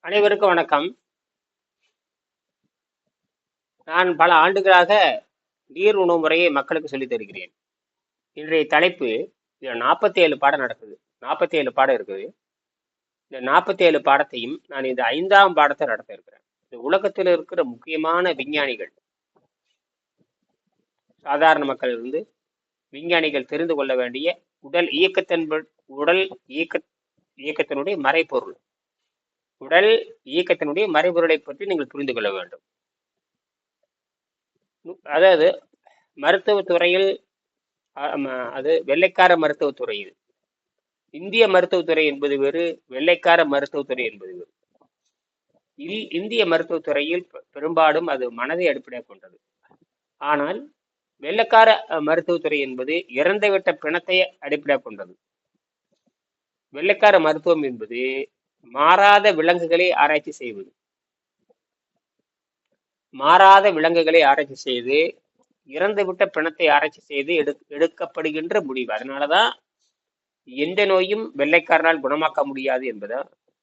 அனைவருக்கும் வணக்கம். நான் பல ஆண்டுகளாக நீர் உணவு முறையை மக்களுக்கு சொல்லித் தருகிறேன். இன்றைய தலைப்பு இதில் நாற்பத்தி ஏழு பாடம் நடக்குது. நாற்பத்தி ஏழு பாடம் இருக்குது. இந்த நாற்பத்தி ஏழு பாடத்தையும் நான் இந்த ஐந்தாம் பாடத்தை நடத்த இருக்கிறேன். இந்த உலகத்தில் இருக்கிற முக்கியமான விஞ்ஞானிகள். சாதாரண மக்கள் இருந்து விஞ்ஞானிகள் தெரிந்து கொள்ள வேண்டிய உடல் இயக்கத்தின் உடல் இயக்க இயக்கத்தினுடைய மறைப்பொருள் உடல் இயக்கத்தினுடைய மறைபொருளை பற்றி நீங்கள் புரிந்து கொள்ள வேண்டும். அதாவது மருத்துவத்துறையில் அது வெள்ளைக்கார மருத்துவத்துறை இது இந்திய மருத்துவத்துறை என்பது வேறு வெள்ளைக்கார மருத்துவத்துறை என்பது வேறு. இல் இந்திய மருத்துவத்துறையில் பெரும்பாலும் அது மனதை அடிப்படையாக கொண்டது. ஆனால் வெள்ளக்கார மருத்துவத்துறை என்பது இறந்துவிட்ட பிணத்தை அடிப்படையாக கொண்டது. வெள்ளைக்கார மருத்துவம் என்பது மாறாத விலங்குகளை ஆராய்ச்சி செய்வது. மாறாத விலங்குகளை ஆராய்ச்சி செய்து இறந்துவிட்ட பிணத்தை ஆராய்ச்சி செய்து எடு எடுக்கப்படுகின்ற முடிவு. அதனாலதான் எந்த நோயும் வெள்ளைக்காரனால் குணமாக்க முடியாது என்பதா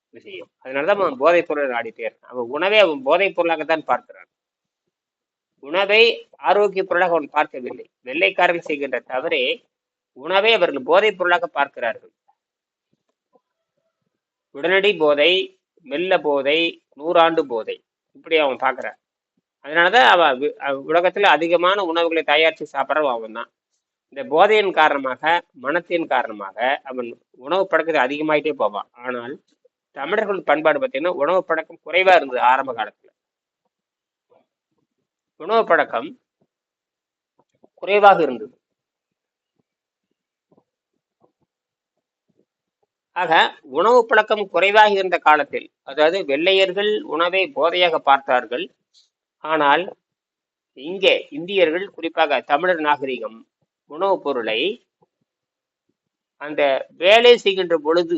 விஷயம். அதனாலதான் அவன் போதைப் பொருளை நாடிட்டேன். அவன் உணவை அவன் போதைப் பொருளாகத்தான் பார்க்கிறான். உணவை ஆரோக்கிய பொருளாக அவன் பார்க்கவில்லை. வெள்ளைக்காரன் செய்கின்ற தவறே உணவை அவர்கள் போதைப் பொருளாக பார்க்கிறார்கள். உடனடி போதை மெல்ல போதை நூறாண்டு போதை. இப்படி அவன் பார்க்குறான் அதனாலதான் அவன் உலகத்துல அதிகமான உணவுகளை தயாரித்து சாப்பிட்றவன் அவன் தான் இந்த போதையின் காரணமாக மனத்தின் காரணமாக அவன் உணவு பழக்கத்தை அதிகமாயிட்டே போவான். ஆனால் தமிழர்கள் பண்பாடு பார்த்தீங்கன்னா உணவு பழக்கம் குறைவா இருந்தது ஆரம்ப காலத்துல. உணவு பழக்கம் குறைவாக இருந்தது. ஆக உணவு பழக்கம் குறைவாக இருந்த காலத்தில் அதாவது வெள்ளையர்கள் உணவை போதையாக பார்த்தார்கள். ஆனால் இங்கே இந்தியர்கள் குறிப்பாக தமிழர் நாகரிகம் உணவுப் பொருளை அந்த வேலை செய்கின்ற பொழுது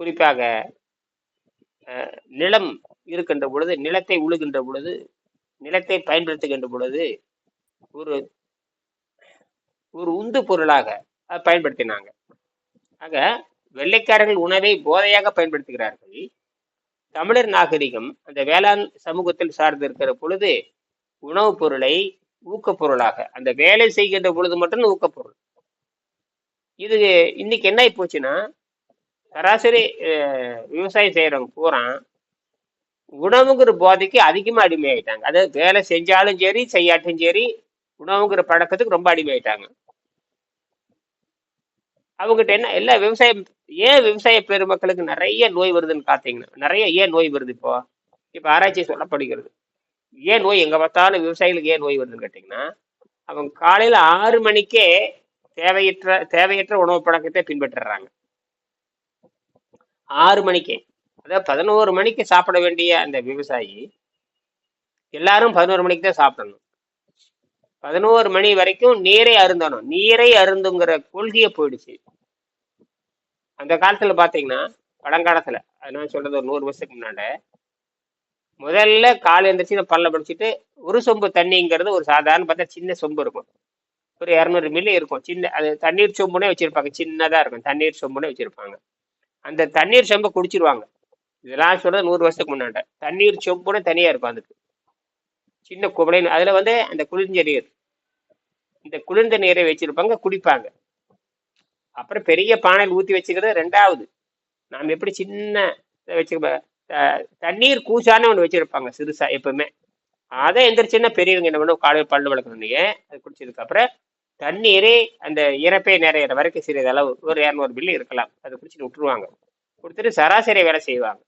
குறிப்பாக நிலம் இருக்கின்ற பொழுது நிலத்தை உழுகின்ற பொழுது நிலத்தை பயன்படுத்துகின்ற பொழுது ஒரு ஒரு உந்து பொருளாக பயன்படுத்தினாங்க. ஆக வெள்ளைக்காரர்கள் உணவை போதையாக பயன்படுத்துகிறார்கள். தமிழர் நாகரிகம் அந்த வேளாண் சமூகத்தில் சார்ந்து இருக்கிற பொழுது உணவுப் பொருளை ஊக்கப்பொருளாக அந்த வேலை செய்கின்ற பொழுது மட்டும் ஊக்கப்பொருள் இது இன்னைக்கு என்ன போச்சுன்னா சராசரி விவசாயம் செய்யறவங்க பூரா உணவுங்கிற போதைக்கு அதிகமாக அடிமையாயிட்டாங்க. அதாவது வேலை செஞ்சாலும் சரி செய்யாட்டும் சரி உணவுங்கிற பழக்கத்துக்கு ரொம்ப அடிமையாயிட்டாங்க. அவங்ககிட்ட என்ன எல்லா விவசாயம் ஏன் விவசாய பெருமக்களுக்கு நிறைய நோய் வருதுன்னு பார்த்தீங்கன்னா நிறைய ஏன் நோய் வருது இப்போ? இப்போ ஆராய்ச்சி சொல்லப்படுகிறது. ஏன் நோய் எங்கே பார்த்தாலும் விவசாயிகளுக்கு ஏன் நோய் வருதுன்னு கேட்டிங்கன்னா அவங்க காலையில் ஆறு மணிக்கே தேவையற்ற தேவையற்ற உணவு பழக்கத்தை பின்பற்றுறாங்க. ஆறு மணிக்கே. அதாவது பதினோரு மணிக்கு சாப்பிட வேண்டிய அந்த விவசாயி எல்லாரும் பதினோரு மணிக்கு தான் சாப்பிடணும். பதினோரு மணி வரைக்கும் நீரை அருந்தணும். நீரை அருந்துங்கிற கொள்கையை போயிடுச்சு. அந்த காலத்துல பாத்தீங்கன்னா பழங்காலத்துல நான் சொல்றது ஒரு நூறு வருஷத்துக்கு முன்னாடி முதல்ல காலை எழுந்திரிச்சு பல்ல படிச்சுட்டு ஒரு சொம்பு தண்ணிங்கிறது ஒரு சாதாரண பார்த்தா சின்ன சொம்பு இருக்கும். ஒரு இரநூறு மில்லி இருக்கும். சின்ன அது தண்ணீர் சொம்புனே வச்சிருப்பாங்க. சின்னதா இருக்கும். தண்ணீர் சொம்புனே வச்சிருப்பாங்க. அந்த தண்ணீர் சொம்பை குடிச்சிருவாங்க. இதெல்லாம் சொல்றது நூறு வருஷத்துக்கு முன்னாடி. தண்ணீர் சொம்புனே தனியா இருக்கும் அதுக்கு. சின்ன குவளைன்னு அதுல வந்து அந்த குளிர்ந்த நீர். இந்த குளிர்ந்த நீரை வச்சிருப்பாங்க குடிப்பாங்க. அப்புறம் பெரிய பானையில் ஊற்றி வச்சுக்கிறது ரெண்டாவது. நாம் எப்படி சின்ன வச்சுக்க தண்ணீர் கூசான்னு ஒன்று வச்சுருப்பாங்க சிறுசா எப்பவுமே. அதை எந்திரிச்சுன்னா பெரியவங்க என்ன பண்ணுவோம் காலையில் பல்லு வளர்க்கணுன்னே அது குடிச்சதுக்கு அப்புறம் தண்ணீரே அந்த இறப்பை நிறையிற வரைக்கும் சிறிது அளவு ஒரு இரநூறு பில்லு இருக்கலாம். அதை குடிச்சிட்டு விட்டுருவாங்க. கொடுத்துட்டு சராசரி வேலை செய்வாங்க.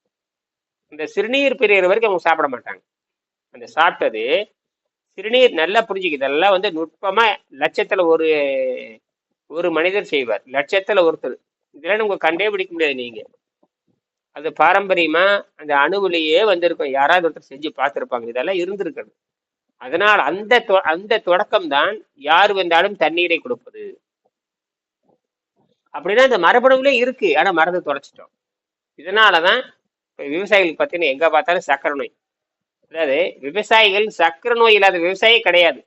இந்த சிறுநீர் பிரியிற வரைக்கும் அவங்க சாப்பிட மாட்டாங்க. அந்த சாப்பிட்டது சிறுநீர் நல்லா புரிஞ்சுக்கு இதெல்லாம் வந்து நுட்பமாக லட்சத்தில் ஒரு ஒரு மனிதர் செய்வார். லட்சத்துல ஒருத்தர். இதெல்லாம் நம்ம கண்டே பிடிக்க முடியாது நீங்க. அது பாரம்பரியமா அந்த அணுவிலேயே வந்திருக்கும். யாராவது ஒருத்தர் செஞ்சு பார்த்துருப்பாங்க. இதெல்லாம் இருந்திருக்கிறது. அதனால் அந்த அந்த தொடக்கம் தான் யார் வந்தாலும் தண்ணீரை கொடுப்பது. அப்படின்னா இந்த மரபணுவிலே இருக்கு. ஆனா மருந்து தொலைச்சிட்டோம் இதனாலதான் இப்ப விவசாயிகளுக்கு பார்த்தீங்கன்னா எங்க பார்த்தாலும் சக்கரை நோய். அதாவது விவசாயிகள் சக்கரை நோய் இல்லாத விவசாயி கிடையாது.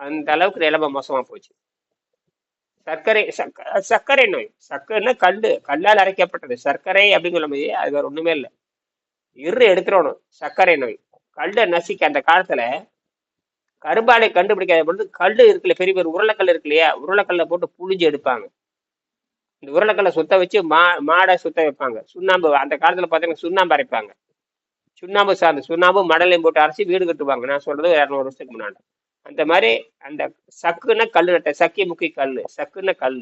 அந்த அளவுக்கு நிலைமை மோசமா போச்சு. சர்க்கரை சக்க சர்க்கரை நோய். சர்க்கரைன்னா கல் கல்லால் அரைக்கப்பட்டது. சர்க்கரை அப்படின்னு சொல்ல முடியாது அது வேற ஒண்ணுமே இல்லை. இரு எடுத்துடணும். சர்க்கரை நோய். கல்லை நசிக்க அந்த காலத்துல கரும்பாலை கண்டுபிடிக்காத பொழுது கல் இருக்குல்ல பெரிய பெரிய உருளைக்கல் இருக்கு இல்லையா? உருளைக்கல்ல போட்டு புழிஞ்சு எடுப்பாங்க. இந்த உருளைக்கல்லை சுத்த வச்சு மா மாடை சுத்த வைப்பாங்க. சுண்ணாம்பு அந்த காலத்துல பார்த்தீங்கன்னா சுண்ணாம்பு அரைப்பாங்க. சுண்ணாம்பு சார்ந்த சுண்ணாம்பு மடலையும் போட்டு அரைச்சி வீடு கட்டுவாங்க. நான் சொல்றது இரநூறு வருஷத்துக்கு முன்னாடி. அந்த மாதிரி அந்த சக்குன்னா கல் நட்ட சக்கி முக்கி கல் சக்குன்னா கல்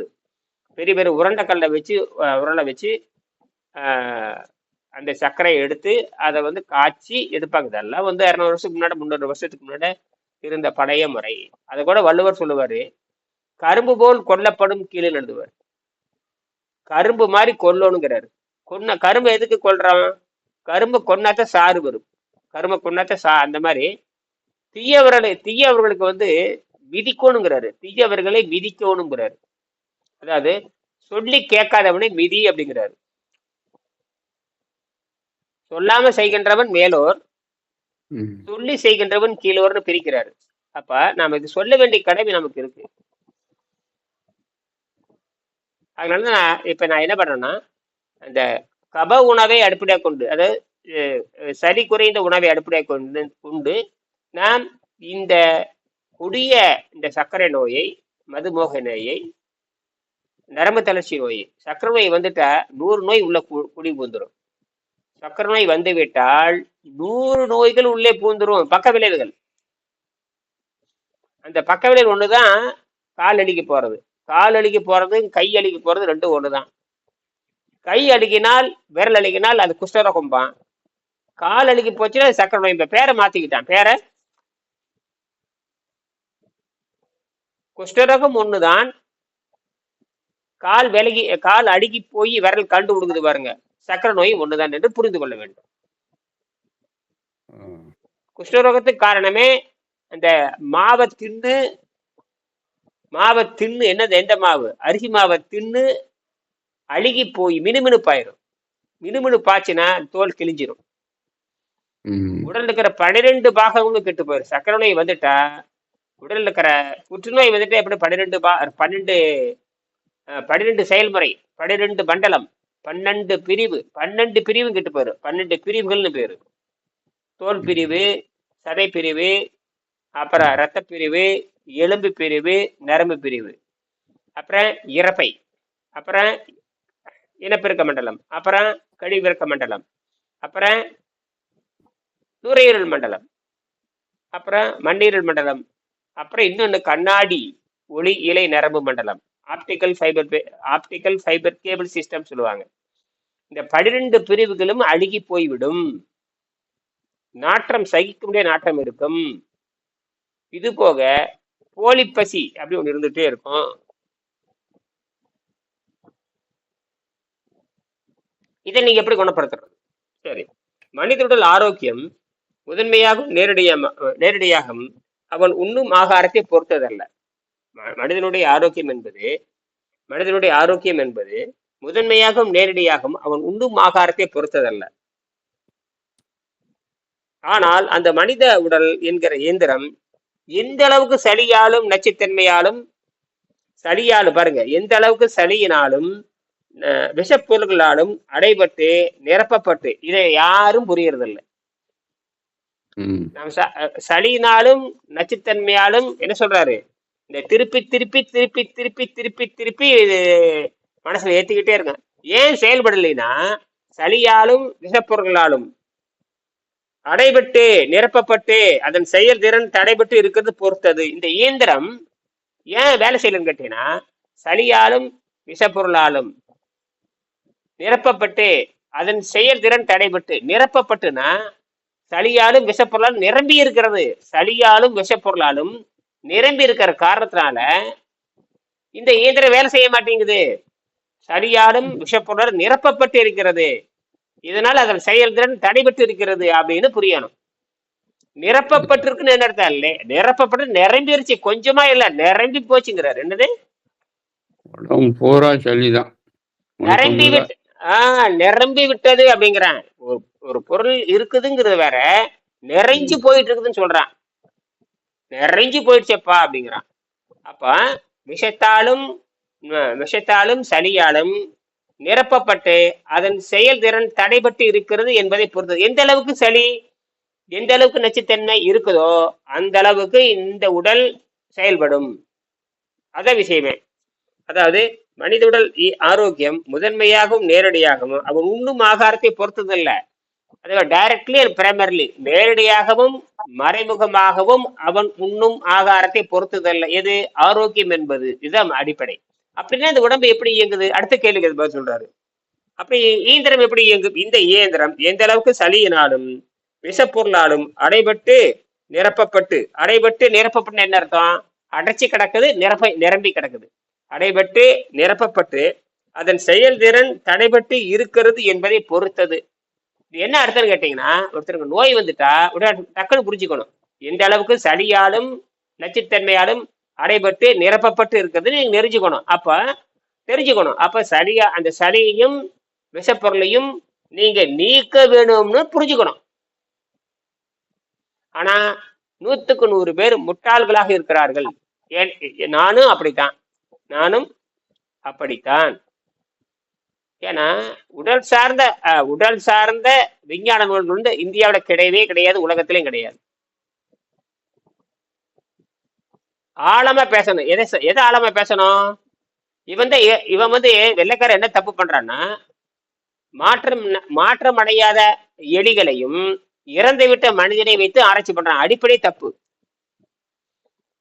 பெரிய பெரிய உருண்டை கல்லை வச்சு உருண்டை வச்சு அந்த சர்க்கரையை எடுத்து அதை வந்து காய்ச்சி எடுப்பாங்க. இதெல்லாம் வந்து இரநூறு வருஷத்துக்கு முன்னாடி முந்நூறு வருஷத்துக்கு முன்னாடி இருந்த பழைய முறை. அதை கூட வள்ளுவர் சொல்லுவார் கரும்பு போல் கொல்லப்படும் கீழே எழுதுவார். கரும்பு மாதிரி கொல்லணுங்கிறாரு. கொன்ன கரும்பு எதுக்கு கொல்றான்? கரும்பு கொன்னாத்த சாறு வரும். கரும்பை கொன்னாத்த சா அந்த மாதிரி தீயவர்களை தீயவர்களுக்கு வந்து மிதிக்கணுங்கிறாரு. தீயவர்களை மிதிக்கணுங்கிறாரு. அதாவது சொல்லி கேட்காதவனை மிதி அப்படிங்கிறாரு. சொல்லாம செய்கின்றவன் மேலோர். சொல்லி செய்கின்றவன் கீழோர்னு பிரிக்கிறாரு. அப்ப நாம இது சொல்ல வேண்டிய கடமை நமக்கு இருக்கு. அதனால நான் இப்ப நான் என்ன பண்றேன்னா அந்த கப உணவை அடிப்படையாக கொண்டு அதாவது சரி குறைந்த உணவை அடிப்படையாக கொண்டு கொண்டு நாம் இந்த கொடிய இந்த சர்க்கரை நோயை மதுமோக நோயை நரம்பு தளர்ச்சி நோய் சர்க்கரை நோய் வந்துட்டா நூறு நோய் உள்ள கு- குடி பூந்துடும் சர்க்கரை நோய் வந்து விட்டால் நூறு நோய்கள் உள்ளே பூந்துரும் பக்க விளைவுகள். அந்த பக்க விளைவு ஒண்ணுதான் கால் அடிக்க போறது. கால் அடிக்க போறது கை அடிக்க போறது ரெண்டும் ஒண்ணுதான். கை அழுகினால் விரல் அழுகினால் அது குஷ்டரோகம்பான் கால் அழுகி போச்சுன்னா சக்கரை நோய் இப்ப பேரை மாத்திக்கிட்டான். பேரை குஷ்டரோகம் ஒண்ணுதான். கால் விலகி கால் அழுகி போய் விரல் கண்டு கொடுக்குது பாருங்க. சர்க்கரை நோய் ஒண்ணுதான் என்று புரிந்து கொள்ள வேண்டும். குஷ்டரோகத்துக்கு காரணமே அந்த மாவை தின்னு மாவை தின்னு என்னது? எந்த மாவு? அரிசி மாவை தின்னு அழுகி போய் மினுமினுப்பாயிரும். மினுமினுப்பாச்சுன்னா தோல் கிழிஞ்சிரும். ம். உடல்ல இருக்கிற பன்னிரெண்டு பாகங்களும் கெட்டு போயிடும் சர்க்கரை நோய் வந்துட்டா உடலில் இருக்கிற புற்றுநோய் வந்துட்டு எப்படி பன்னிரெண்டு பா பன்னெண்டு பன்னிரெண்டு செயல்முறை பன்னிரெண்டு மண்டலம் பன்னெண்டு பிரிவு பன்னெண்டு பிரிவு கிட்ட போயிடும் பன்னெண்டு பிரிவுகள்னு பேரு. தோல் பிரிவு சதை பிரிவு அப்புறம் இரத்த பிரிவு எலும்பு பிரிவு நரம்பு பிரிவு. அப்புறம் இறப்பை அப்புறம் இனப்பெருக்க மண்டலம் அப்புறம் கழிவிறக்க மண்டலம் அப்புறம் நுரையீரல் மண்டலம் அப்புறம் மண்ணீரல் மண்டலம் அப்புறம் இன்னொன்று கண்ணாடி ஒளி இலை நரம்பு மண்டலம். Optical fibre optical fibre cable system சொல்லுவாங்க. இந்த பன்னிரெண்டு பிரிவுகளும் அழுகி போய்விடும். நாற்றம் சகிக்க நாற்றம் இருக்கும். இது போக போலிப்பசி அப்படி ஒன்று இருந்துகிட்டே இருக்கும். இதை நீங்க எப்படி குணப்படுத்துறது? சரி. மனித உடல் ஆரோக்கியம் முதன்மையாகவும் நேரடியாக நேரடியாகவும் அவன் உண்ணும் ஆகாரத்தை பொறுத்ததல்ல. ம- மனிதனுடைய ஆரோக்கியம் என்பது மனிதனுடைய ஆரோக்கியம் என்பது முதன்மையாகவும் நேரடியாகவும் அவன் உண்ணும் ஆகாரத்தை பொறுத்ததல்ல. ஆனால் அந்த மனித உடல் என்கிற இயந்திரம் எந்த அளவுக்கு சளியாலும் நச்சுத்தன்மையாலும் சளியாலும் பாருங்க எந்த அளவுக்கு சளியினாலும் அஹ், விஷப்பொருள்களாலும் அடைபட்டு நிரப்பப்பட்டு இதை யாரும் புரியறதில்லை. நம்ம சளியினாலும் நச்சுத்தன்மையாலும் என்ன சொல்றாரு? இந்த திருப்பி திருப்பி திருப்பி திருப்பி திருப்பி திருப்பி மனசுல ஏத்திக்கிட்டே இருங்க. ஏன் செயல்படலைன்னா சளியாலும் விஷப்பொருள்களாலும் அடைபட்டு நிரப்பப்பட்டு அதன் செயல்திறன் தடைபட்டு இருக்கிறது பொறுத்தது. இந்த இயந்திரம் ஏன் வேலை செய்யலன்னு கேட்டீங்கன்னா சளியாலும் விஷப்பொருளாலும் நிரப்பப்பட்டு அதன் செயல்திறன் தடைபட்டு நிரப்பப்பட்டுனா சளியாலும் விஷப்பொருளாலும் நிரம்பி இருக்கிறது. சளியாலும் விஷப்பொருளாலும் நிரம்பி இருக்கிற காரணத்தினால இந்த இயந்திரம் வேலை செய்ய மாட்டேங்குது. சளியாலும் விஷப்பொருளால் நிரப்பப்பட்டு இருக்கிறது. இதனால் அதன் செயல்திறன் தடைபட்டு இருக்கிறது அப்படின்னு புரியணும். நிரப்பப்பட்டிருக்குன்னு என்ன அர்த்தம்? இல்லை நிரப்பப்பட்டு நிரம்பிருச்சு. கொஞ்சமா இல்ல நிரம்பி போச்சுங்கிறாரு. என்னது? பூரா சளிதான். நிரம்பி. விட்டு ஆஹ் நிரம்பி விட்டது அப்படிங்கிறான். ஒரு ஒரு பொருள் இருக்குதுங்கிறது வேற நிறைஞ்சு போயிட்டு இருக்குதுன்னு சொல்றான். நிறைஞ்சு போயிடுச்சப்பா அப்படிங்கிறான். அப்ப விஷத்தாலும் விஷத்தாலும் சளியாலும் நிரப்பப்பட்டு அதன் செயல்திறன் தடைபட்டு இருக்கிறது என்பதை பொறுத்தது. எந்த அளவுக்கு சளி எந்த அளவுக்கு நச்சுத்தன்மை இருக்குதோ அந்த அளவுக்கு இந்த உடல் செயல்படும். அதான் விஷயமே. அதாவது மனித உடல் ஆரோக்கியம் முதன்மையாகவும் நேரடியாகவும் அவன் உண்ணும் ஆகாரத்தை பொறுத்ததல்ல. அதாவது டைரக்ட்லி பிரைமர்லி நேரடியாகவும் மறைமுகமாகவும் அவன் உண்ணும் ஆகாரத்தை பொறுத்ததல்ல. எது? ஆரோக்கியம் என்பது. இதுதான் அடிப்படை. அப்படின்னா இந்த உடம்பு எப்படி இயங்குது? அடுத்த கேள்விக்கு அது பதில் சொல்றாரு. அப்படி இயந்திரம் எப்படி இயங்கும்? இந்த இயந்திரம் எந்த அளவுக்கு சளியினாலும் விஷப்பொருளாலும் அடைபட்டு நிரப்பப்பட்டு அடைபட்டு நிரப்பப்பட்டு என்ன அர்த்தம்? அடைச்சி கிடக்குது நிரப்ப நிரம்பி கிடக்குது. அடைபட்டு நிரப்பப்பட்டு அதன் செயல்திறன் தடைபட்டு இருக்கிறது என்பதை பொறுத்தது. என்ன அர்த்தம்னு கேட்டீங்கன்னா ஒருத்தருக்கு நோய் வந்துட்டா உடனே டக்குன்னு புரிஞ்சுக்கணும். எந்த அளவுக்கு சளியாலும் நச்சுத்தன்மையாலும் அடைபட்டு நிரப்பப்பட்டு இருக்கிறது நீங்க தெரிஞ்சுக்கணும். அப்ப தெரிஞ்சுக்கணும். அப்ப சளியா அந்த சளியையும் விஷப்பொருளையும் நீங்க நீக்க வேணும்னு புரிஞ்சுக்கணும். ஆனா நூத்துக்கு நூறு பேர் முட்டாள்களாக இருக்கிறார்கள். ஏன் நானும் அப்படித்தான். நானும் அப்படித்தான். ஏன்னா உடல் சார்ந்த உடல் சார்ந்த விஞ்ஞான நூல்கள் வந்து இந்தியாவுல கிடையவே கிடையாது உலகத்திலையும் கிடையாது. ஆழமா பேசணும். எதை எதை ஆழமா பேசணும்? இவன் தான் இவன் வந்து வெள்ளைக்காரன் என்ன தப்பு பண்றான்னா மாற்றம் மாற்றம் அடையாத எலிகளையும் இறந்து விட்ட மனிதனை வைத்து ஆராய்ச்சி பண்றான். அடிப்படை தப்பு.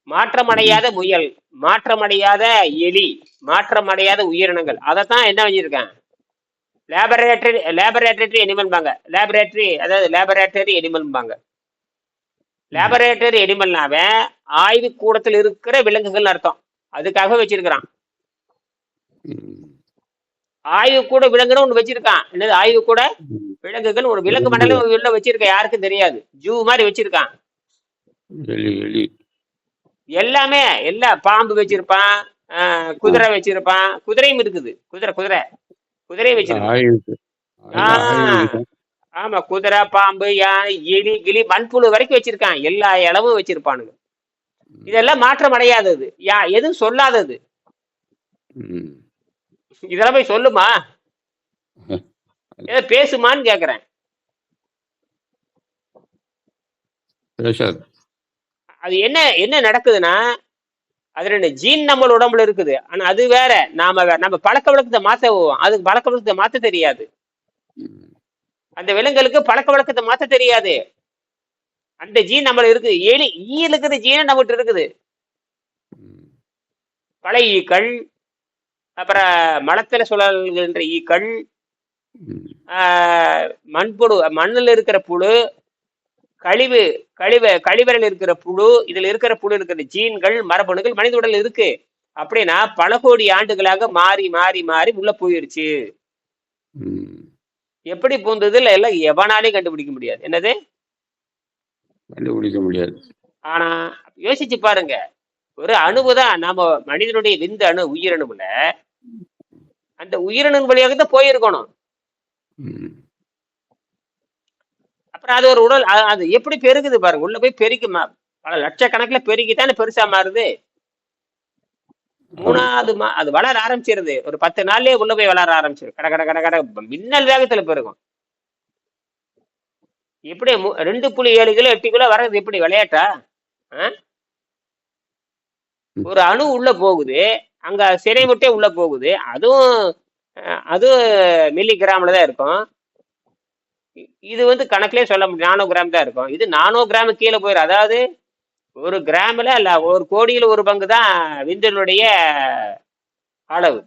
மாற்றமடையாத முயல் மாற்றமடையாத எலி மாற்றமடையாத உயிரினங்கள். அதைத்தான் என்ன வச்சிருக்கேன் லேபரேட்டரி லேபரேட்டரி எனிமல்பாங்க லேபரேட்டரி அதாவது லேபரேட்டரி எனிமல்பாங்க லேபரேட்டரி எனிமல்னாவே ஆய்வு கூடத்தில் இருக்கிற விலங்குகள் அர்த்தம். அதுக்காக வச்சிருக்கிறான். ஆய்வு கூட விலங்குன்னு ஒண்ணு வச்சிருக்கான். என்னது ஆய்வு கூட. விலங்குகள் ஒரு விலங்கு மண்டலம் உள்ள வச்சிருக்கான் யாருக்கும் தெரியாது. ஜூ மாதிரி வச்சிருக்கான். எலி எலி எல்லாமே எல்லா பாம்பு வச்சிருப்பான் குதிரை வச்சிருப்பான். குதிரையும் இருக்குது. குதிரை குதிரை. ஆயுது ஆ. ஆமா குதிரை பாம்பு யானை எலி கிளி மண்புழு வரைக்கும் வச்சிருக்கான். எல்லா இளவும் வச்சிருப்பானுங்க. இதெல்லாம் மாற்றம் அடையாதது. யா எதுவும் சொல்லாதது. இதெல்லாம் போய் சொல்லுமா? ஏதோ பேசுமான்னு கேக்குறேன். அது என்ன என்ன நடக்குதுன்னா அது ரெண்டு ஜீன் நம்ம உடம்புல இருக்குது. ஆனா அது வேற. நாம நம்ம பழக்க வழக்கத்தை மாத்த அதுக்கு பழக்க வழக்கத்தை மாத்த தெரியாது. அந்த விலங்குகளுக்கு பழக்க வழக்கத்தை மாத்த தெரியாது. அந்த ஜீன் நம்மள இருக்கு எலி ஈயில் இருக்கிற ஜீன் நம்மகிட்ட இருக்குது. பழைய ஈக்கள் அப்புறம் மலத்துல சுழல்கின்ற ஈக்கள் மண்புழு மண்ணில் இருக்கிற புழு கழிவு கழிவு கழிவறையில் இருக்கிற புழு இதுல இருக்கிற புழு இருக்கிற ஜீன்கள் மரபணுகள் மனித உடல் இருக்கு. அப்படின்னா பல கோடி ஆண்டுகளாக மாறி மாறி மாறி உள்ள போயிருச்சு. எப்படி பூந்தது? இல்ல எல்லாம் எவனாலையும் கண்டுபிடிக்க முடியாது. என்னது? கண்டுபிடிக்க முடியாது. ஆனா யோசிச்சு பாருங்க. ஒரு அணுவுதான் நாம மனிதனுடைய விந்து அணு உயிரணுவுல அந்த உயிரணு வழியாக தான் போயிருக்கணும். அப்புறம் அது ஒரு உடல் அது எப்படி பெருகுது பாருங்க. உள்ள போய் பெருக்குமா? பல லட்சக்கணக்கில் பெருகி தானே பெருசா மாறுது. மூணாவது மா அது வளர ஆரம்பிச்சிருது. ஒரு பத்து நாள்லயே உள்ள போய் வளர ஆரம்பிச்சிரு கட கட கட கட மின்னல் வேகத்துல பெருகும். எப்படி ரெண்டு புள்ளி ஏழு கிலோ எட்டு கிலோ வர்றது எப்படி? விளையாட்டா? ஒரு அணு உள்ள போகுது. அங்க சிறை முட்டே உள்ள போகுது. அதுவும் அதுவும் மில்லி கிராம்ல தான் இருக்கும். இது வந்து கணக்குலயே சொல்ல முடியும். நானோ கிராம் தான் இருக்கும். இது நானோ கிராம் கீழே போயிடும் அதாவது ஒரு கிராம்ல இல்ல ஒரு கோடியில ஒரு பங்கு தான் விந்தனுடைய அளவு.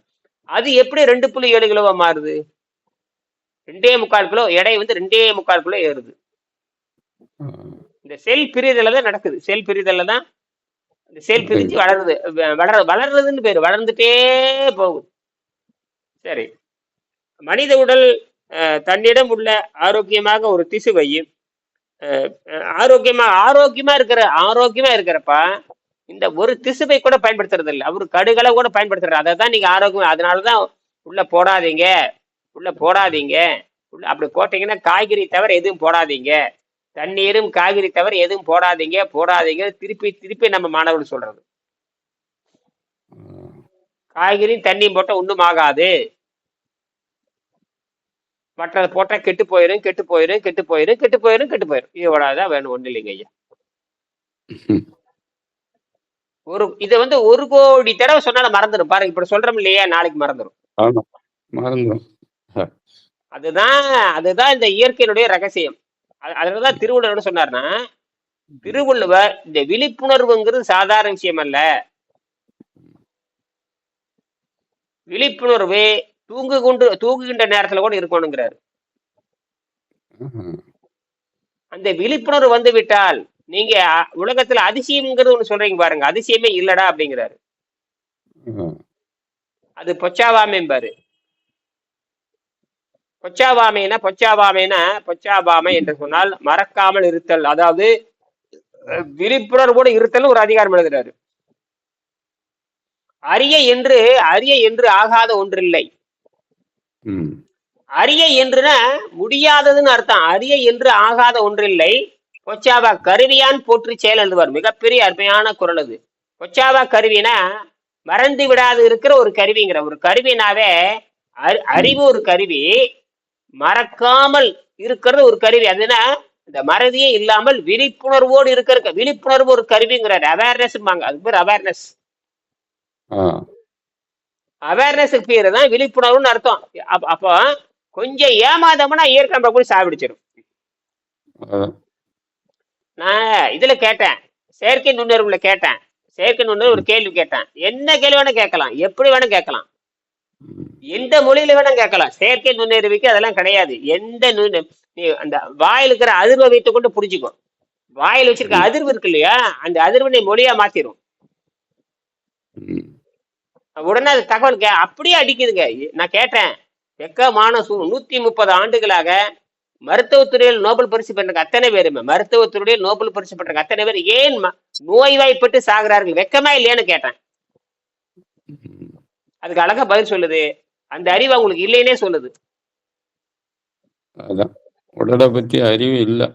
அது எப்படி ரெண்டு புள்ளி ஏழு கிலோவா மாறுது? ரெண்டே முக்கால் கிலோ எடை வந்து ரெண்டே முக்கால் கிலோ ஏறுது. இந்த செல் பிரிதல தான் நடக்குது. செல் பிரிதல்ல தான் இந்த செல் பிரிஞ்சு வளருது. வளர வளர்றதுன்னு பேரு. வளர்ந்துட்டே போகுது. சரி. மனித உடல் தன்னிடம் உள்ள ஆரோக்கியமாக ஒரு திசுவையும் அஹ், அஹ், ஆரோக்கியமா ஆரோக்கியமா இருக்கிற ஆரோக்கியமா இருக்கிறப்ப இந்த ஒரு திசுவை கூட பயன்படுத்துறது இல்லை அவரு கடுகளை கூட பயன்படுத்துறாரு. அதை தான் நீங்க ஆரோக்கியம் அதனாலதான் உள்ள போடாதீங்க உள்ள போடாதீங்க. உள்ள அப்படி போட்டீங்கன்னா காய்கறி தவிர எதுவும் போடாதீங்க. தண்ணீரும் காய்கறி தவிர எதுவும் போடாதீங்க. போடாதீங்க. திருப்பி திருப்பி நம்ம மாணவர்கள் சொல்றது. காய்கறியும் தண்ணியும் போட்டால் ஒன்றும் ஆகாது. மற்றதை போட்டா கெட்டு போயிரும் கெட்டு போயிரும் கெட்டு போயிரும் கெட்டு போயிரும் கெட்டு போயிரும். இவ்வளவுதான் வேணும் ஒண்ணு இல்லைங்க ஐயா. ஒரு இதை வந்து ஒரு கோடி தடவை சொன்னாலும் மறந்துடும். பாருங்க இப்படி சொல்றோம் இல்லையா நாளைக்கு மறந்துடும். மறந்துடும். அதுதான் அதுதான் இந்த இயற்கையினுடைய ரகசியம். அது- அதுலதான் திருவள்ளுவர் சொன்னார்னா திருவள்ளுவர் இந்த விழிப்புணர்வுங்கிறது சாதாரண விஷயம் அல்ல விழிப்புணர்வு தூங்கு கொண்டு தூங்குகின்ற நேரத்துல கூட இருக்கணுங்கிறாரு. அந்த விழிப்புணர்வு வந்து விட்டால் நீங்க உலகத்துல அதிசயம்ங்கிறது ஒண்ணு சொல்றீங்க பாருங்க அதிசயமே இல்லடா அப்படிங்கிறாரு. அது பொச்சாவாமைம்பாரு. பொச்சாவாமைனா பொச்சாவாமைனா பொச்சாவாமை என்று சொன்னால் மறக்காமல் இருத்தல் அதாவது விழிப்புணர்வோடு இருத்தல் ஒரு அதிகாரம் எழுதுறாரு. அரிய என்று அரிய என்று ஆகாத ஒன்றில்லை. அரிய என்றுனா முடியாததுன்னு அர்த்தம். அரிய என்று ஆகாத ஒன்றில்லை. பொச்சாவா கருவியான் போற்றி செயல் எழுதுவார். மிகப்பெரிய அருமையான குரல் அது. பொச்சாவா கருவினா மறந்து விடாது இருக்கிற ஒரு கருவிங்கிற. ஒரு கருவினாவே அறி- அறிவு ஒரு கருவி. மறக்காமல் இருக்கிறது ஒரு கருவி. அதுனா இந்த மறதியே இல்லாமல் விழிப்புணர்வோடு இருக்கிற விழிப்புணர்வு ஒரு கருவிங்கிறாரு. அவேர்னஸ் அது பேர் அவேர்னஸ் அவேர்னஸுக்கு பேரு தான் விழிப்புணர்வுன்னு அர்த்தம். அப்ப- கொஞ்சம் ஏமாதம்னா இயற்கை நம்ம போய் சாப்பிடிச்சிடும் நான் இதுல கேட்டேன். செயற்கை நுண்ணறிவுல கேட்டேன். செயற்கை நுண்ணறிவு ஒரு கேள்வி கேட்டேன். என்ன கேள்வி வேணா கேட்கலாம். எப்படி வேணா கேட்கலாம். எந்த மொழியில வேணா கேட்கலாம். செயற்கை நுண்ணறிவுக்கு அதெல்லாம் கிடையாது. எந்த நுண்ண அந்த வாயில் இருக்கிற அதிர்வை வைத்துக் கொண்டு புரிஞ்சுக்கோ. வாயில் வச்சிருக்க அதிர்வு இருக்கு இல்லையா? அந்த அதிர்வை நீ மொழியா மாத்திரும். உடனே அது தகவல் கே அப்படியே அடிக்குதுங்க. நான் கேட்டேன். வெக்கமான சூ நூத்தி முப்பது ஆண்டுகளாக மருத்துவத்துறையில் நோபல் பரிசு பெற்ற அத்தனை பேருமே. மருத்துவத்துறையில் நோபல் பரிசு பெற்ற அத்தனை பேர் ஏன் நோய்வாய்ப்பட்டு சாகுறார்கள்? வெக்கமா இல்லையான்னு கேட்டேன். அதுக்கு அழகா பதில் சொல்லுது. அந்த அறிவு அவங்களுக்கு இல்லைன்னே சொல்லுது. அதான். உடலை பத்தி அறிவு இல்லை.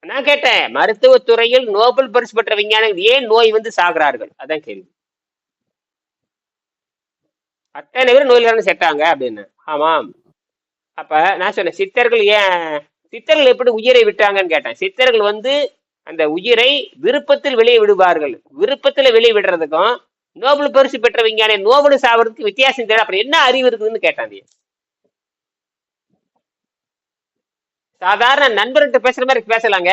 நான் கேட்டேன். மருத்துவத்துறையில் நோபல் பரிசு பெற்ற விஞ்ஞானிகள் ஏன் நோய் வந்து சாகுறார்கள்? அதான் கேள்வி. அத்தனை பேரும் நோயிலான செட்டாங்க அப்படின்னு. ஆமாம். அப்ப நான் சொன்னேன் சித்தர்கள் ஏன் சித்தர்கள் எப்படி உயிரை விட்டாங்கன்னு கேட்டேன். சித்தர்கள் வந்து அந்த உயிரை விருப்பத்தில் வெளியே விடுவார்கள். விருப்பத்துல வெளியே விடுறதுக்கும் நோபல் பரிசு பெற்ற விஞ்ஞானி நோபல் சாவதுக்கு வித்தியாசம் தெரியல அப்புறம் என்ன அறிவு இருக்குதுன்னு கேட்டான் நீ. சாதாரண நண்பர்கிட்ட பேசுற மாதிரி பேசலாங்க.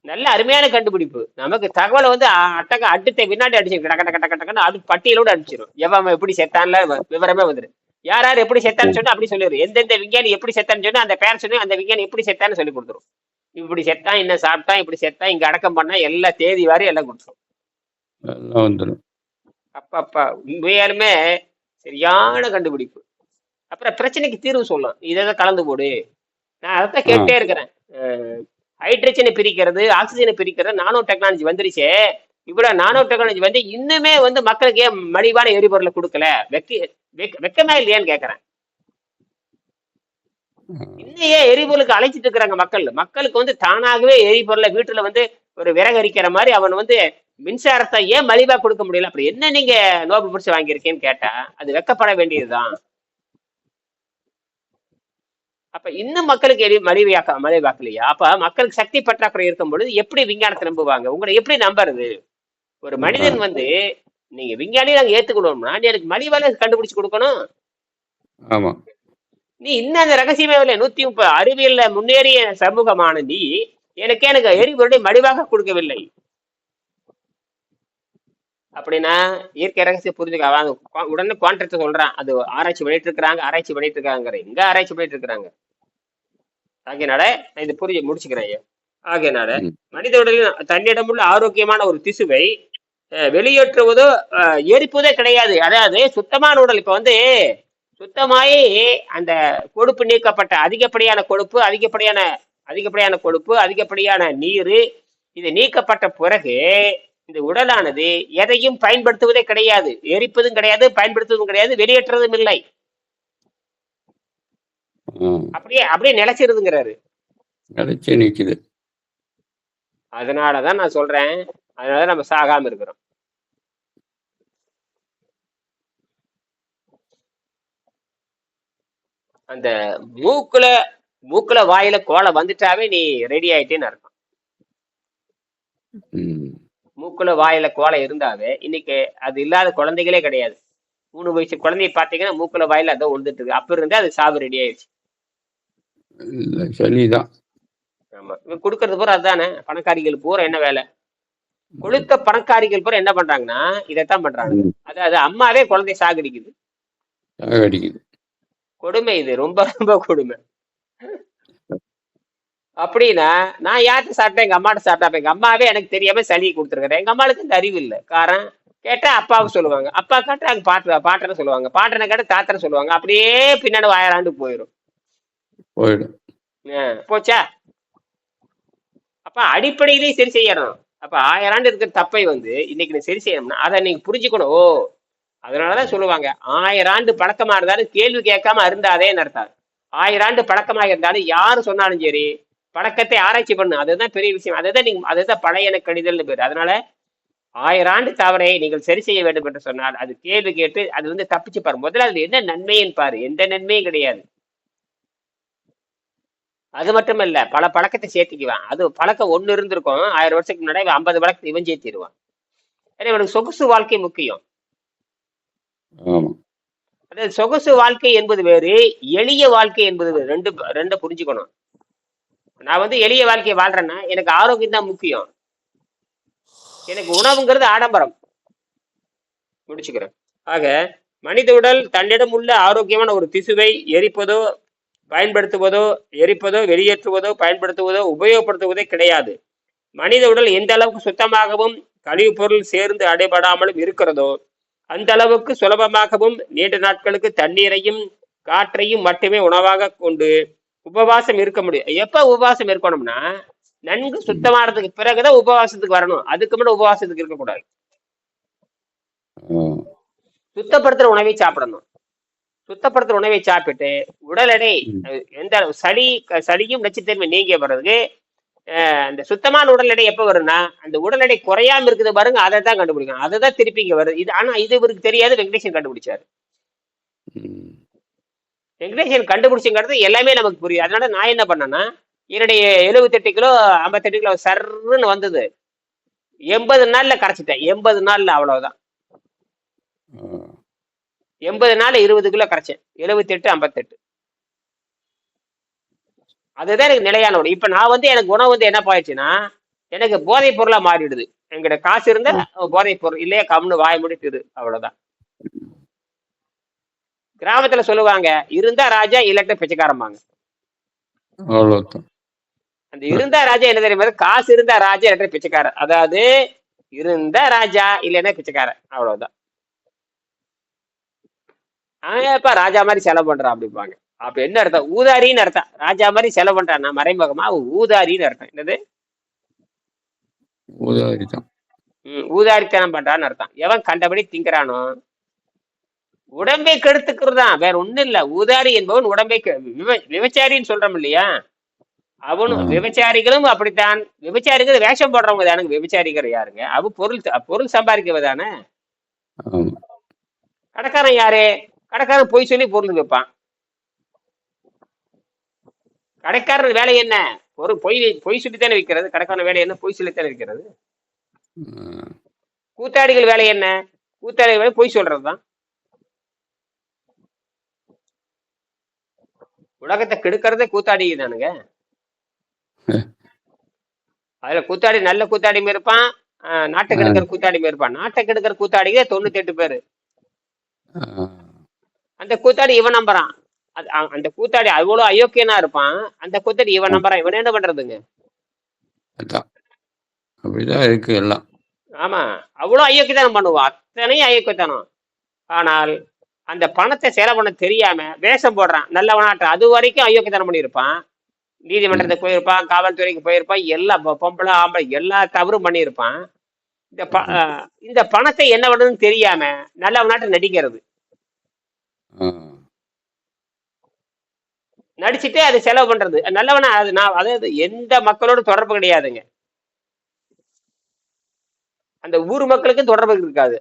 நல்ல அருமையான கண்டுபிடிப்பு. நமக்கு தகவலை வந்து அ- அட்டக அடித்த வினாடி கட கட கட கட கடன்னு அது பட்டியலோட அடிச்சிடும் எவன் எப்படி செத்தான்ல விவரமே வந்துடும் யார் யார் எப்படி செத்தான்னு சொன்னா அப்படி சொல்லிடு எந்தெந்த விஞ்ஞானி எப்படி செத்தான்னு சொன்னா அந்த பேர் சொல்லி அந்த விஞ்ஞானி எப்படி செத்தான்னு சொல்லி கொடுத்துரும். இப்படி செத்தான் என்ன சாப்பிட்டான் இப்படி செத்தான் இங்க அடக்கம் பண்ணா எல்லா தேதி வாரி எல்லாம் கொடுத்துரும். அப்பா அப்பா உண்மையாலுமே சரியான கண்டுபிடிப்பு. அப்புறம் பிரச்சனைக்கு தீர்வு சொல்லும் இதை கலந்து போடு. நான் அதைத்தான் கேட்டே இருக்கிறேன். ஹைட்ரஜனை பிரிக்கிறது ஆக்சிஜனை பிரிக்கிறது நானோ டெக்னாலஜி வந்துருச்சே. இவ்வளவு நானோ டெக்னாலஜி வந்து இன்னுமே வந்து மக்களுக்கு ஏன் மலிவான எரிபொருளை கொடுக்கல? வெக்க வெக் வெக்கமே இல்லையான்னு கேட்கறேன் இன்னும் ஏன் எரிபொருளுக்கு அழைச்சிட்டு இருக்கிறாங்க மக்கள்? மக்களுக்கு வந்து தானாகவே எரிபொருளை வீட்டுல வந்து ஒரு விறகரிக்கிற மாதிரி அவன் வந்து மின்சாரத்தை ஏன் மலிவா கொடுக்க முடியல? அப்படி என்ன நீங்க நோபல் பிடிச்சி வாங்கியிருக்கேன்னு கேட்டா அது வெக்கப்பட வேண்டியதுதான். அப்ப இன்னும் மக்களுக்கு எரி மலிவாக்க மலிவாக்கலையா அப்ப மக்களுக்கு சக்தி பற்றாக்குறை இருக்கும் பொழுது எப்படி விஞ்ஞானத்தை நம்புவாங்க? உங்களை எப்படி நம்புறது? ஒரு மனிதன் வந்து நீங்க விஞ்ஞானியை நாங்க ஏத்துக்கணும்னா நீ எனக்கு மலிவால கண்டுபிடிச்சு கொடுக்கணும். ஆமா. நீ இன்னும் அந்த ரகசியமே இல்லை. நூத்தி முப்பது அறிவியல்ல முன்னேறிய சமூகமான நீ எனக்கு எனக்கு எரிபொருளை மலிவாக கொடுக்கவில்லை. அப்படின்னா இயற்கை ரகசியம் புரிஞ்சுக்க குவா- உடனே குவான்டத்தை சொல்றான். அது ஆராய்ச்சி பண்ணிட்டு இருக்கிறாங்க ஆராய்ச்சி பண்ணிட்டு இருக்காங்க எங்க ஆராய்ச்சி பண்ணிட்டு இருக்கிறாங்க ஆகையனால நான் இது புரிய முடிச்சுக்கிறேன் ஐயா. ஆகையனால. மனித உடலில் தன்னிடமுள்ள ஆரோக்கியமான ஒரு திசுவை வெளியேற்றுவதோ எரிப்பதோ கிடையாது. அதாவது சுத்தமான உடல். இப்ப வந்து சுத்தமாயி அந்த கொழுப்பு நீக்கப்பட்ட அதிகப்படியான கொழுப்பு அதிகப்படியான அதிகப்படியான கொழுப்பு அதிகப்படியான நீர் இது நீக்கப்பட்ட பிறகு இந்த உடலானது எதையும் பயன்படுத்துவதே கிடையாது. எரிப்பதும் கிடையாது பயன்படுத்துவதும் கிடையாது வெளியேற்றுவதும் இல்லை. அப்படியே அப்படியே நிலைச்சிருதுங்கிறாரு. நிலைச்சே நிக்குது. அதனாலதான் நான் சொல்றேன். அதனால நம்ம சாகாம இருக்கிறோம். அந்த மூக்குல மூக்குல வாயில கோலை வந்துட்டாவே நீ ரெடி ஆயிட்டேன்னு அர்த்தம். மூக்குல வாயில கோலை இருந்தாவே இன்னைக்கு அது இல்லாத குழந்தைகளே கிடையாது. மூணு வயசு குழந்தைய பாத்தீங்கன்னா மூக்குல வாயில அதான் வந்துட்டு இருக்கு அப்ப இருந்தே அது சாவு ரெடி ஆயிடுச்சு. சளிதான் ஆமா. இவன் கொடுக்கறது பூரா அதுதானே பணக்காரிகள் பூரா என்ன வேலை? கொழுத்த பணக்காரிகள் பூரா என்ன பண்றாங்கன்னா இதைத்தான் பண்றாங்க. அதாவது அம்மாவே குழந்தைய சாகடிக்குது. சாகடிக்குது. கொடுமை இது. ரொம்ப ரொம்ப கொடுமை. அப்படின்னா நான் யார்கிட்ட சாப்பிட்டேன்? எங்க அம்மாட்ட சாப்பிட்டா எங்க அம்மாவே எனக்கு தெரியாம சளி கொடுத்துருக்கிறேன் எங்க அம்மாளுக்கு இந்த அறிவு இல்லை. காரணம் கேட்டா அப்பாவுக்கு சொல்லுவாங்க. அப்பா கேட்டா அங்க பாட்டு பாட்டனை சொல்லுவாங்க. பாட்டனை கேட்டா தாத்தனை சொல்லுவாங்க. அப்படியே பின்னாடி ஆயிராண்டு போயிடும். போயிடும். போச்சா? அப்ப அடிப்படையிலேயே சரி செய்யணும். அப்ப ஆயிராண்டு இருக்கிற தப்பை வந்து இன்னைக்கு நீ சரி செய்யணும்னா அதை நீங்க புரிஞ்சுக்கணும். ஓ அதனாலதான் சொல்லுவாங்க. ஆயிராண்டு பழக்கமா இருந்தாலும் கேள்வி கேட்காம அருந்தாதேன்னு அர்த்தம். ஆயிராண்டு பழக்கமாக இருந்தாலும் யாரு சொன்னாலும் சரி பழக்கத்தை ஆராய்ச்சி பண்ணு. அதுதான் பெரிய விஷயம். அதுதான் நீங்க அதுதான் பழையன கணிதல்னு பேரு. அதனால ஆயிராண்டு தவறை நீங்கள் சரி செய்ய வேண்டும் என்று சொன்னால் அது கேள்வி கேட்டு அது வந்து தப்பிச்சு பாரு. முதல்ல அதுல என்ன நன்மைன்னு பாரு. எந்த நன்மையும் கிடையாது. அது மட்டும் இல்ல பல பழக்கத்தை சேர்த்துக்குவான். அது பழக்கம் ஒண்ணு இருந்திருக்கும். ஆயிரம் வருஷத்துக்கு முன்னாடி ஐம்பது பழக்கத்தை இவன் சேர்த்திடுவான் ஏன்னா இவனுக்கு சொகுசு வாழ்க்கை முக்கியம். அதாவது சொகுசு வாழ்க்கை என்பது வேறு எளிய வாழ்க்கை என்பது ரெண்டு ரெண்டு புரிஞ்சுக்கணும். நான் வந்து எளிய வாழ்க்கையை வாழ்றேன்னா எனக்கு ஆரோக்கியம் தான் முக்கியம். எனக்கு உணவுங்கிறது ஆடம்பரம். முடிச்சுக்கிறேன். ஆக மனித உடல் தன்னிடம் உள்ள ஆரோக்கியமான ஒரு திசுவை எரிப்பதோ பயன்படுத்துவதோ எரிப்பதோ வெளியேற்றுவதோ பயன்படுத்துவதோ உபயோகப்படுத்துவதோ கிடையாது. மனித உடல் எந்த அளவுக்கு சுத்தமாகவும் கழிவுப் பொருள் சேர்ந்து அடைபடாமலும் இருக்கிறதோ அந்த அளவுக்கு சுலபமாகவும் நீண்ட நாட்களுக்கு தண்ணீரையும் காற்றையும் மட்டுமே உணவாக கொண்டு உபவாசம் இருக்க முடியும். எப்ப உபவாசம் இருக்கணும்னா நன்கு சுத்தமானதுக்கு பிறகுதான் உபவாசத்துக்கு வரணும். அதுக்கு முன்னாடி உபவாசத்துக்கு இருக்கக்கூடாது. சுத்தப்படுத்துற உணவை சாப்பிடணும். சுத்தப்படுத்துற உணவை சாப்பிட்டு உடல் எடை எந்த அளவு சளி சளியும் நச்சுத்தன்மை நீங்கிய பிறகு அந்த சுத்தமான உடல் எடை எப்ப வரும்னா அந்த உடல் எடை குறையாம இருக்குது பாருங்க அதை தான் கண்டுபிடிக்கணும். அதை தான் திருப்பி இங்க வருது. இது ஆனா இது இவருக்கு தெரியாது வெங்கடேசன் கண்டுபிடிச்சாரு. ம். வெங்கடேசன் கண்டுபிடிச்சுங்கிறது எல்லாமே நமக்கு புரியும். அதனால நான் என்ன பண்ணேன்னா என்னுடைய எழுபத்தெட்டு கிலோ ஐம்பத்தெட்டு கிலோ சர்ன்னு வந்தது. எண்பது நாள்ல கரைச்சிட்டேன். எண்பது நாள்ல அவ்வளவுதான். எண்பது நாள் இருபது கிலோ கரைச்சேன். எழுபத்தெட்டு ஐம்பத்தெட்டு. அதுதான் எனக்கு நிலையான உணவு. இப்ப நான் வந்து எனக்கு உணவு வந்து என்ன போயிடுச்சுன்னா எனக்கு போதைப் பொருளா மாறிடுது. எங்கிட்ட காசு இருந்தா போதைப் பொருள் இல்லையா கம்னு வாய முடித்துது அவ்வளவுதான். கிராமத்துல சொல்லுவாங்க இருந்தா ராஜா இல்லாட்ட பிச்சைக்காரம்பாங்க. அந்த இருந்தா ராஜா என்ன தெரியுமா? காசு இருந்தா ராஜா இல்லாட்ட பிச்சைக்காரன். அதாவது இருந்தா ராஜா இல்லைன்னா பிச்சைக்காரன். அவ்வளவுதான். ஆப்பா ராஜா மாதிரி செலவு பண்றான் அப்படிம்பாங்க. அப்ப என்ன அர்த்தம்? ஊதாரின்னு அர்த்தம். ராஜா மாதிரி செலவு பண்றான். நான் மறைமுகமா ஊதாரின்னு அர்த்தம். என்னது? ஊதாரித்தனம் பண்றான்னு அர்த்தம். எவன் கண்டபடி திங்கிறானோ உடம்பை கெடுத்துக்கிறதான் வேற ஒண்ணும் இல்ல. ஊதாரி என்பவன் உடம்பை விபச்சாரின்னு சொல்றோம் இல்லையா? அவனும். விபச்சாரிகளும் அப்படித்தான். விபச்சாரிகள் வேஷம் போடுறவங்க தானுங்க. விபச்சாரிகள் யாருங்க? அவ பொருள் பொருள் சம்பாதிக்கவ தானே? ஆமா. கடைக்காரன் யாரு? கடைக்காரன் பொய் சொல்லி பொருள் விற்பான். கடைக்காரன் வேலை என்ன? பொருள் பொய் பொய் சொல்லித்தானே விற்கிறது. கடைக்காரன் வேலை என்ன? பொய் சொல்லித்தானே விற்கிறது. கூத்தாடிகள் வேலை என்ன? கூத்தாடிகள் வேலை பொய் சொல்றதுதான். உலகத்தை கெடுக்கிறதே கூத்தாடி தானுங்க. அதுல கூத்தாடி நல்ல கூத்தாடியும் இருப்பான். நாட்டை கெடுக்கிற கூத்தாடியும் இருப்பான். நாட்டை கெடுக்கிற கூத்தாடிங்க தொண்ணூத்தி எட்டு பேரு. அந்த கூத்தாடி இவன் நம்புறான். அந்த கூத்தாடி அவ்வளவு அயோக்கியனா இருப்பான். அந்த கூத்தாடி இவன் நம்புறான். இவன் என்ன பண்றதுங்க? அப்படிதான் இருக்கு எல்லாம். ஆமா. அவ்வளவு அயோக்கியத்தனம் பண்ணுவான். அத்தனையும் அயோக்கியத்தனம். ஆனால் அந்த பணத்தை செலவு பண்ண தெரியாம வேஷம் போடுறான். நல்லவனாட்ட அது வரைக்கும் அயோக்கியத்தனம் பண்ணியிருப்பான். நீதிமன்றத்துக்கு போயிருப்பான் காவல்துறைக்கு போயிருப்பான் எல்லா பொம்பளை ஆம்பளை எல்லா தவறும் பண்ணியிருப்பான். இந்த ப இந்த பணத்தை என்ன பண்ணுறதுன்னு தெரியாம நல்லவனாட்ட நடிக்கிறது. நடிச்சுட்டு அதை செலவு பண்றது. நல்லவனா அது நான் அதாவது எந்த மக்களோட தொடர்பு கிடையாதுங்க. அந்த ஊர் மக்களுக்கும் தொடர்பு இருக்காது.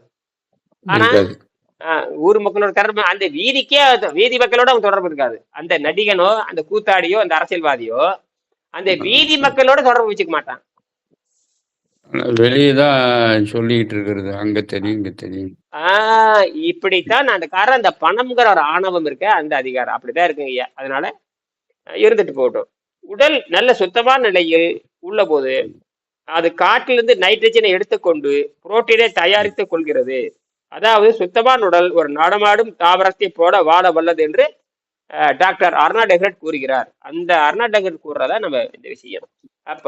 ஆனா ஊர் மக்களோட தொடர்பு அந்த வீதிக்கே வீதி மக்களோட அவங்க தொடர்பு இருக்காது. அந்த நடிகனோ அந்த கூத்தாடியோ அந்த அரசியல்வாதியோ அந்த வீதி மக்களோட தொடர்பு வச்சுக்க மாட்டான் வெளியே தான் சொல்லிக்கிட்டு இருக்கிறது. அங்க தெரியும் இங்க தெரியும். ஆஹ் இப்படித்தான் அந்த காரணம் அந்த பணம்ங்கிற ஒரு ஆணவம் இருக்க அந்த அதிகாரம். அப்படிதான் இருக்குங்க ஐயா. அதனால இருந்துட்டு போகட்டும். உடல் நல்ல சுத்தமான நிலையில் உள்ள போது அது காற்றிலிருந்து நைட்ரஜனை எடுத்துக்கொண்டு புரோட்டீனை தயாரித்துக் கொள்கிறது. அதாவது சுத்தமான உடல் ஒரு நடமாடும் தாவரத்தை போல வாழ வல்லது என்று அஹ், டாக்டர் அர்னா டெகரட் கூறுகிறார். அந்த அர்னா டெகரட் கூறுறதா நம்ம இந்த விஷயம் அப்ப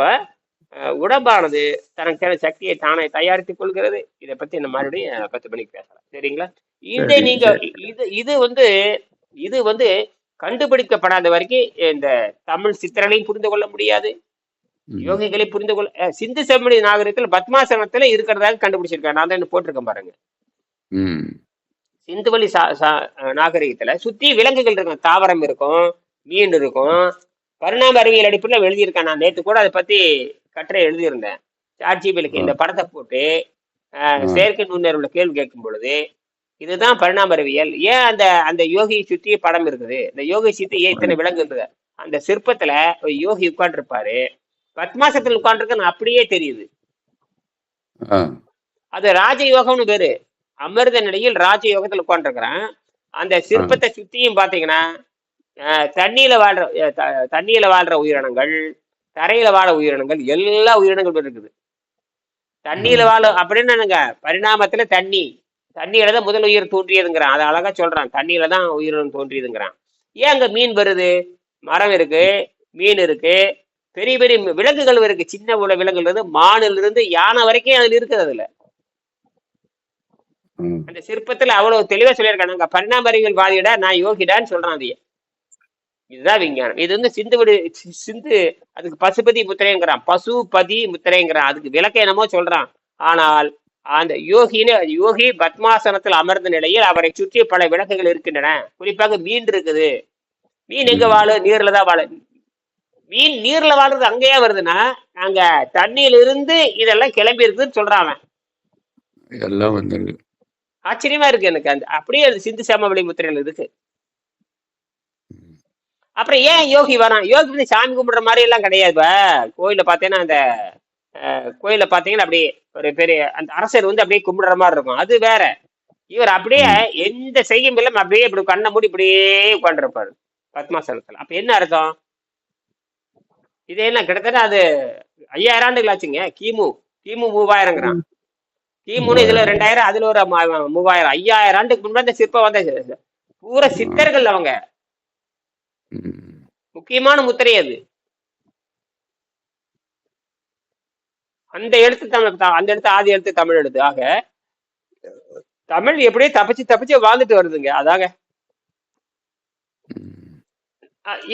உடம்பானது தனக்கான சக்தியை தானே தயாரித்துக் கொள்கிறது. இதை பத்தி நம்ம மறுபடியும் பத்து மணிக்கு பேசலாம். சரிங்களா? சரி, நீங்க. இது இது வந்து இது வந்து கண்டுபிடிக்கப்படாத வரைக்கும் இந்த தமிழ் சித்திரங்களையும் புரிந்து கொள்ள முடியாது. யோகிகளை புரிந்து கொள்ள சிந்து செம்மொழி நாகரிகத்தில் பத்மாசனத்துல இருக்கிறதாக கண்டுபிடிச்சிருக்காங்க. நான் தான் போட்டிருக்கேன் பாருங்க. சிந்துவெளி சா சா- நாகரிகத்துல சுத்தி விலங்குகள் இருக்கும். தாவரம் இருக்கும் மீன் இருக்கும். பரிணாம அறிவியல் அடிப்படையில் எழுதியிருக்கேன். நான் நேற்று கூட அதை பத்தி கட்டுரை எழுதியிருந்தேன். சாட்சிபிலுக்கு இந்த படத்தை போட்டு. செயற்கை நுண்ணறிவுல கேள்வி கேட்கும் பொழுது இதுதான் பரிணாம அறிவியல். ஏன் அந்த அந்த யோகியை சுற்றி படம் இருக்குது? இந்த யோகி சுத்தி ஏன் இத்தனை விலங்கு இருந்தது அந்த சிற்பத்துல ஒரு யோகி உட்கார்ந்துருப்பாரு. பத்மாசத்தில் உட்கார்ந்துருக்குன்னு அப்படியே தெரியுது. அது ராஜயோகம்னு பேரு. அமிர்த நிலையில் ராஜயோகத்துல உட்காந்துருக்கிறேன் அந்த சிற்பத்தை சுத்தியும் பாத்தீங்கன்னா அஹ், தண்ணியில வாழ்ற தண்ணியில வாழ்ற உயிரினங்கள் தரையில வாழ உயிரினங்கள் எல்லா உயிரினங்களும் இருக்குது. தண்ணியில வாழ அப்படின்னு என்னங்க? பரிணாமத்துல தண்ணி. தண்ணியில தான் முதல் உயிர் தோன்றியதுங்கிறான். அதை அழகா சொல்றான். தண்ணியில தான் உயிரினம் தோன்றியதுங்கிறான். ஏன் அங்க மீன் வருது? மரம் இருக்கு மீன் இருக்கு பெரிய பெரிய விலங்குகள் இருக்கு. சின்ன உள்ள விலங்குகள் இருந்து மானில இருந்து யானை வரைக்கும் அதுல இருக்குது அதுல. அந்த சிற்பத்துல அவ்வளவு தெளிவா சொல்லியிருக்காங்க பரிணாம அறிவியல் வாதிடா நான் யோகிடான்னு சொல்றான் அது இதுதான் விஞ்ஞானம். இது வந்து சிந்து விடு சி- சிந்து அதுக்கு பசுபதி முத்திரைங்கிறான். பசுபதி முத்திரைங்கிறான். அதுக்கு விளக்கம் என்னமோ சொல்றான். ஆனால் அந்த யோகின்னு யோகி பத்மாசனத்தில் அமர்ந்த நிலையில் அவரை சுற்றி பல விளக்குகள் இருக்கின்றன. குறிப்பாக மீன் இருக்குது. மீன் எங்க. வாழு? நீர்ல தான் வாழு. மீன் நீர்ல வாழ்றது அங்கேயே வருதுன்னா நாங்க தண்ணியில இருந்து இதெல்லாம் கிளம்பி இருக்குதுன்னு சொல்றான் அவன். எல்லாம் வந்துருக்கு ஆச்சரியமா இருக்கு எனக்கு அந்த அப்படியே அது சிந்து சமவெளி முத்திரையில் இருக்கு. அப்புறம் ஏன் யோகி வரான்? யோகி வந்து சாமி கும்பிடுற மாதிரி எல்லாம் கிடையாது கோயில பார்த்தீங்கன்னா அந்த கோயில பார்த்தீங்கன்னா அப்படியே ஒரு பெரிய அந்த அரசர் வந்து அப்படியே கும்பிடுற மாதிரி இருக்கும். அது வேற. இவர் அப்படியே எந்த செய்யும் இல்லாம அப்படியே இப்படி கண்ணை மூடி இப்படியே உட்காந்துருப்பாரு பத்மாசனத்துல. அப்ப என்ன அர்த்தம்? இது என்ன கிட்டத்தட்ட அது ஐயாயிரம் ஆண்டுகள் ஆச்சுங்க. கிமு கிமு மூவாயிரங்கிறான். கிமுன்னு இதுல ரெண்டாயிரம் அதுல ஒரு மூவாயிரம். ஐயாயிரம் ஆண்டுக்கு முன்னாடி இந்த சிற்பம் வந்த பூரா சித்தர்கள் அவங்க. முக்கியமான முத்திரை அது. அந்த எழுத்து தமிழ் அந்த எழுத்து ஆதி எழுத்து தமிழ் எழுத்து. ஆக தமிழ் எப்படியே தப்பிச்சு தப்பிச்சு வாழ்ந்துட்டு வருதுங்க. அதாங்க.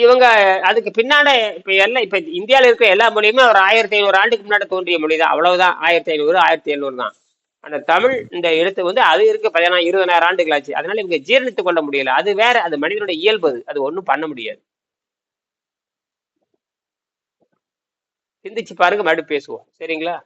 இவங்க அதுக்கு பின்னாடி இப்ப எல்லாம் இப்ப இந்தியால இருக்க எல்லா மொழியுமே ஒரு ஆயிரத்தி ஐநூறு ஆண்டுக்கு முன்னாடி தோன்றிய மொழி தான் அவ்வளவுதான். ஆயிரத்தி ஐநூறு ஆயிரத்தி எழுநூறு தான். அந்த தமிழ் இந்த எழுத்து வந்து அது இருக்கு பதினா இருபதாயிரம் ஆண்டுகள் ஆச்சு. அதனால இவங்க ஜீரணித்து கொள்ள முடியல. அது வேற அது மனிதனுடைய இயல்பு அது. அது ஒண்ணும் பண்ண முடியாது. சிந்திச்சு பாருங்க மறுபடியும் பேசுவோம். சரிங்களா?